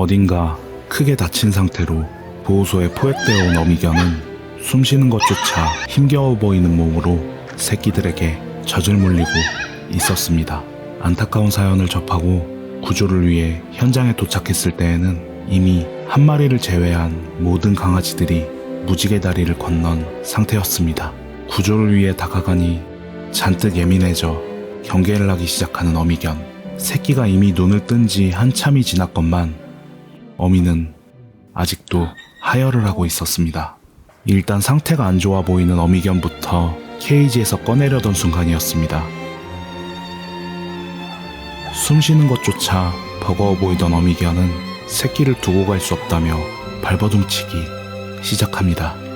어딘가 크게 다친 상태로 보호소에 포획되어 온 어미견은 숨쉬는 것조차 힘겨워 보이는 몸으로 새끼들에게 젖을 물리고 있었습니다. 안타까운 사연을 접하고 구조를 위해 현장에 도착했을 때에는 이미 한 마리를 제외한 모든 강아지들이 무지개 다리를 건넌 상태였습니다. 구조를 위해 다가가니 잔뜩 예민해져 경계를 하기 시작하는 어미견. 새끼가 이미 눈을 뜬 지 한참이 지났건만 어미는 아직도 하혈을 하고 있었습니다. 일단 상태가 안 좋아 보이는 어미견부터 케이지에서 꺼내려던 순간이었습니다. 숨 쉬는 것조차 버거워 보이던 어미견은 새끼를 두고 갈 수 없다며 발버둥치기 시작합니다.